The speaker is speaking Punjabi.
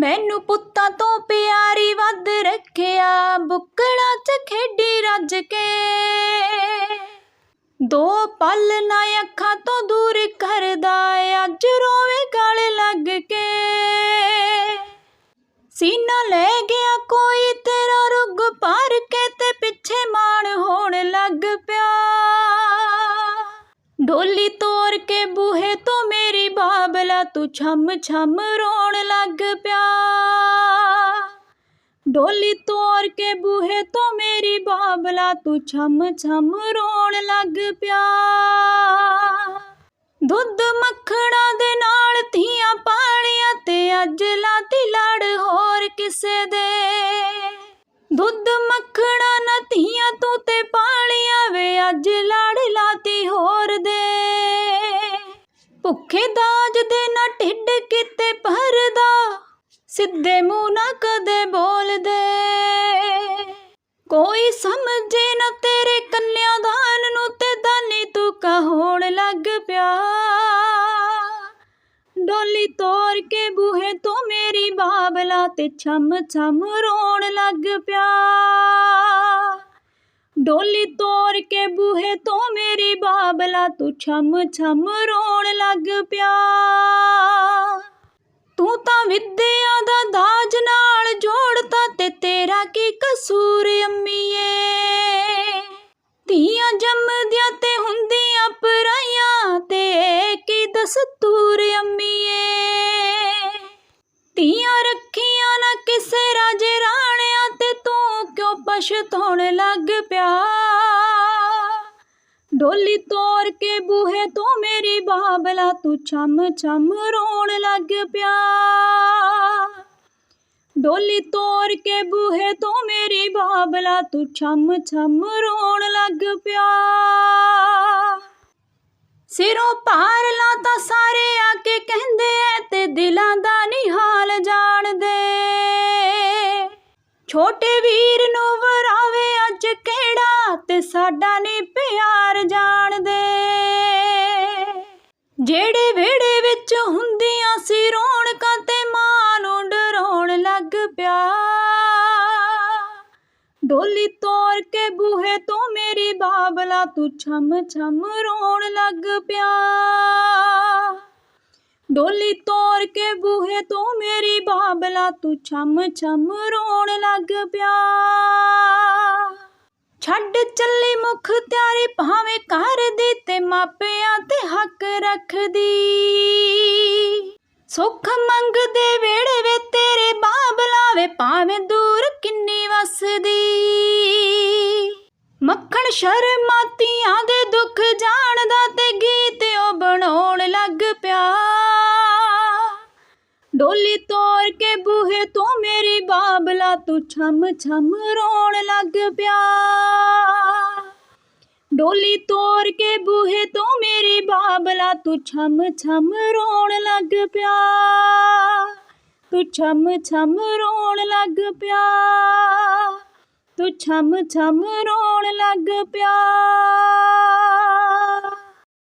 ਮੈਨੂੰ ਪੁੱਤਾਂ ਤੋਂ ਪਿਆਰੀ ਵੱਧ ਰੱਖਿਆ, ਬੁੱਕਲਾਂ 'ਚ ਖੇਡੀ ਰੱਜ ਕੇ। ਦੋ ਪਲ ਨਾ ਅੱਖਾਂ ਤੋਂ ਦੂਰ ਕਰਦਾ, ਅੱਜ ਰੋਵੇ ਗਲ ਲੱਗ ਕੇ। ਸੀਨਾ ਲੈ ਗਿਆ ਕੋਈ, ਤੇਰਾ ਰੁੱਗ ਭਰ ਕੇ ਤੇ ਪਿੱਛੇ ਮਾਣ ਹੋਣ ਲੱਗ ਪਿਆ। ਡੋਲੀ ਤੋਰ ਕੇ ਬੂਹੇ ਬਾਬਲਾ ਤੂੰ ਛਮ ਛਮ ਰੋਣ ਲੱਗ ਪਿਆ। ਡੋਲੀ ਤੋਰ ਕੇ ਬੂਹੇ ਤੋਂ ਮੇਰੀ ਬਾਬਲਾ ਤੂੰ ਛਮ ਛਮ ਰੋਣ ਲੱਗ ਪਿਆ। ਦੁੱਧ ਮੱਖਣਾ ਦੇ ਨਾਲ ਧੀਆਂ ਪਾਲੀਆਂ ਤੇ ਅੱਜ ਲਾਤੀ ਲੜ ਹੋਰ ਕਿਸੇ ਦੇ। ਦੁੱਧ ਮੱਖਣਾ ਨਾ ਧੀਆਂ ਤੂੰ ਤੇ ਭੁੱਖੇ ਦਾਜ ਦੇ ਨਾ ਢਿੱਡ ਕਿਤੇ ਭਰਦਾ, ਸਿੱਧੇ ਮੂੰਹ ਨਾ ਕਦੇ ਬੋਲਦੇ। ਕੋਈ ਸਮਝੇ ਨਾ ਤੇਰੇ ਕੰਨਿਆਦਾਨ ਨੂੰ ਤੇ ਦਾਨੀ ਤੂੰ ਕਹੋਣ ਲੱਗ ਪਿਆ। ਡੋਲੀ ਤੋਰ ਕੇ ਬੂਹੇ ਤੋਂ ਮੇਰੀ ਬਾਬਲਾ ਤੇ ਛਮ ਛਮ ਰੋਣ ਲੱਗ ਪਿਆ। ਡੋਲੀ ਤੋਰ ਕੇ ਬੂਹੇ ਤੋਂ ਬਾਬਲਾ ਤੂੰ ਛਮ ਛਮ ਰੋਣ ਲੱਗ ਪਿਆ। ਤੂੰ ਤਾਂ ਵਿਦਿਆ ਦਾ ਦਾਜ ਨਾਲ ਜੋੜਤਾ ਤੇ ਤੇਰਾ ਕੀ ਕਸੂਰ ਅੰਮੀਏ। ਧੀਆਂ ਜੰਮਦਿਆਂ ਤੇ ਹੁੰਦੀਆਂ ਪਰਾਈਆਂ ਤੇ ਕੀ ਦਸਤੂਰ ਅੰਮੀਏ। ਧੀਆਂ ਰੱਖੀਆਂ ਨਾ ਕਿਸੇ ਰਾਜੇ ਰਾਣਿਆਂ ਤੇ ਤੂੰ ਕਿਉਂ ਪਛਤਾਉਣ ਲੱਗ ਪਿਆ? ਡੋਲੀ ਤੋਰ ਕੇ ਬੂਹੇ ਤੋਂ ਮੇਰੀ ਬਾਬਲਾ, ਤੂੰ ਛਮ ਛਮ ਰੋਣ ਲੱਗ ਪਿਆ। ਡੋਲੀ ਤੋਰ ਕੇ ਬੂਹੇ ਤੋਂ ਮੇਰੀ ਬਾਬਲਾ, ਤੂੰ ਛਮ ਛਮ ਰੋਣ ਲੱਗ ਪਿਆ। ਸਿਰੋਂ ਪਾਰ ਲਾ ਛੋਟੇ ਵੀਰ ਨੂੰ ਵਰਾਵੇ ਅੱਜ ਕਿਹੜਾ ਤੇ ਸਾਡਾ ਨਹੀਂ ਪਿਆਰ ਜਾਣਦੇ। ਜਿਹੜੇ ਵਿਹੜੇ ਵਿੱਚ ਹੁੰਦੀਆਂ ਸੀ ਰੌਣਕਾਂ ਤੇ ਮਾਂ ਨੂੰ ਡਰਾਉਣ ਲੱਗ ਪਿਆ। ਡੋਲੀ ਤੋਰ ਕੇ ਬੂਹੇ ਤੋਂ ਮੇਰੀ ਬਾਬਲਾ ਤੂੰ ਛਮ ਛਮ ਰੋਣ ਲੱਗ ਪਿਆ। ਡੋਲੀ ਤੋਰ ਕੇ ਬੂਹੇ ਤੋਂ ਮੇਰੀ ਬਾਬਲਾ ਤੂੰ ਛਮ ਛਮ ਰੋਣ ਲੱਗ ਪਿਆ। ਛੱਡ ਚੱਲੀ ਮੁਖ ਤਿਆਰੀ, ਭਾਵੇਂ ਕਰਦੀ ਤੇ ਮਾਪਿਆਂ ਤੇ ਹੱਕ ਰੱਖਦੀ। ਸੁੱਖ ਮੰਗਦੇ ਵੇੜੇ ਵੇ ਤੇਰੇ ਬਾਬਲਾ ਵੇ, ਭਾਵੇਂ ਦੂਰ ਕਿੰਨੀ ਵਸਦੀ। ਮੱਖਣ ਸ਼ਰਮਾਤੀਆਂ ਦੇ ਦੁੱਖ ਜਾਣਦਾ ਤੇ ਗੀਤ ਡੋਲੀ ਤੋਰ ਕੇ ਬੂਹੇ ਤੋਂ ਮੇਰੀ ਬਾਬਲਾ ਤੂੰ ਛਮ ਛਮ ਰੋਣ ਲੱਗ ਪਿਆ ਡੋਲੀ ਤੋਰ ਕੇ ਬੂਹੇ ਤੋਂ ਮੇਰੀ ਬਾਬਲਾ ਤੂੰ ਛਮ ਛਮ ਰੋਣ ਲੱਗ ਪਿਆ ਤੂੰ ਛਮ ਛਮ ਰੋਣ ਲੱਗ ਪਿਆ ਤੂੰ ਛਮ ਛਮ ਰੋਣ ਲੱਗ ਪਿਆ